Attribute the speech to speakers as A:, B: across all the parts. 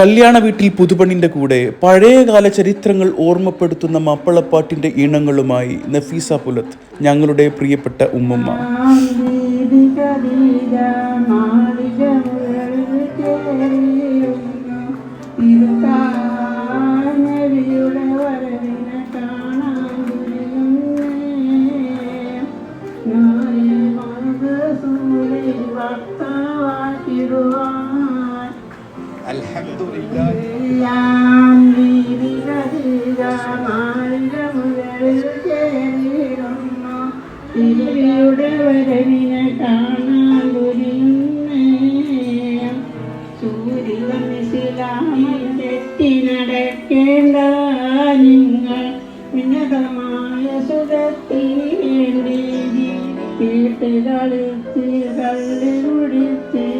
A: കല്യാണ വീട്ടിൽ പുതുപണിന്റെ കൂടെ പഴയകാല ചരിത്രങ്ങൾ ഓർമ്മപ്പെടുത്തുന്ന മാപ്പിളപ്പാട്ടിന്റെ ഇണങ്ങളുമായി നഫീസ പുലത്ത് ഞങ്ങളുടെ പ്രിയപ്പെട്ട ഉമ്മമ്മ.
B: തിരുവിയുടെ വരവിനെ കാണാൻ തെറ്റി നടക്കേണ്ട നിങ്ങൾ ഉന്നതമായ സുഖത്തിന് വേണ്ടി വീട്ട് കളിച്ച് കള്ളി കുടിച്ച്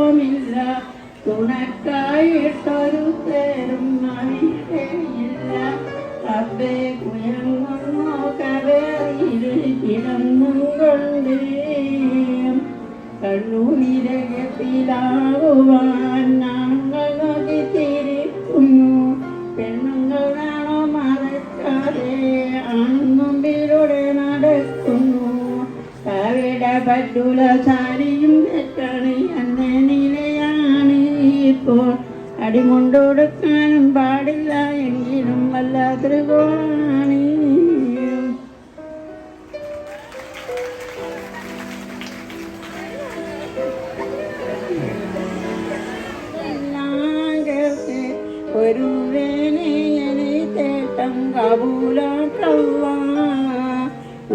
B: തുണക്കായിട്ടൊരു തേരും അവിടെയില്ല റബ്ബേ കുയങ്ങുന്നു കവേറിയിൽ കിടന്നും കൊണ്ട് കണ്ണുനിരകത്തിലാവുവാൻ ഞങ്ങൾ നോക്കിത്തിരിക്കുന്നു പെണ്ണുങ്ങളാണോ മറക്കാതെ ആൺമുമ്പിലൂടെ നടക്കുന്നു. കവിട പറ്റുള്ള സാരിയും ഇപ്പോൾ അടിമുണ്ടൊടുക്കാനും പാടില്ല എങ്കിലും വല്ലാത്തൊരു കേട്ട് ഒരു വേനയനെ തേട്ടം കബൂലാക്കവ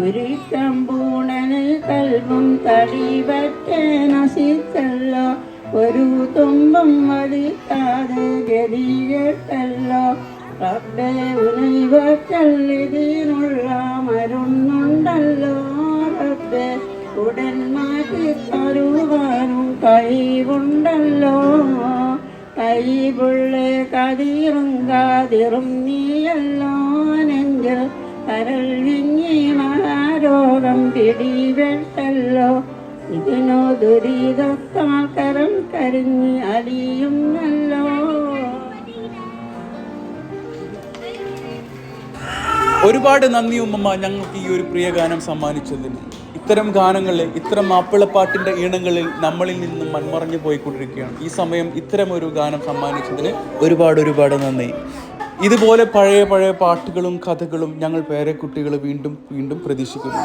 B: ഒരു കമ്പൂണന് കൽവും തടിപറ്റ നശിച്ചല്ലോ. ഒരു തുമ്പം വധിക്കാതെ ഗതികെട്ടല്ലോ റബ്ബേ ഉനൈവക്കല്ലിതിനുള്ള മരുന്നുണ്ടല്ലോ റബ്ബേ. ഉടൻ മാറ്റി തരുവാനും കഴിവുണ്ടല്ലോ. കൈപുള്ള കതിറും കാതിറും നീയല്ലോ നെഞ്ചിൽ. കരൾ വിങ്ങി മഹാരോഗം പിടിവെട്ടല്ലോ. ഇതിനോ ദുരിതത്താൽ കരം കരിഞ്ഞ് അലിയുന്നല്ലോ
A: ഒരുപാട് നന്ദി ഉമ്മമ്മ ഞങ്ങൾക്ക് ഈ ഒരു പ്രിയ ഗാനം സമ്മാനിച്ചതിന്. ഇത്തരം ഗാനങ്ങളിൽ ഇത്തരം മാപ്പിളപ്പാട്ടിന്റെ ഈണങ്ങളിൽ നമ്മളിൽ നിന്നും മൺമറഞ്ഞു പോയിക്കൊണ്ടിരിക്കുകയാണ്. ഈ സമയം ഇത്തരം ഒരു ഗാനം സമ്മാനിച്ചതിന് ഒരുപാട് ഒരുപാട് നന്ദി. ഇതുപോലെ പഴയ പഴയ പാട്ടുകളും കഥകളും ഞങ്ങൾ പേരക്കുട്ടികൾ വീണ്ടും വീണ്ടും പ്രതീക്ഷിക്കുന്നു.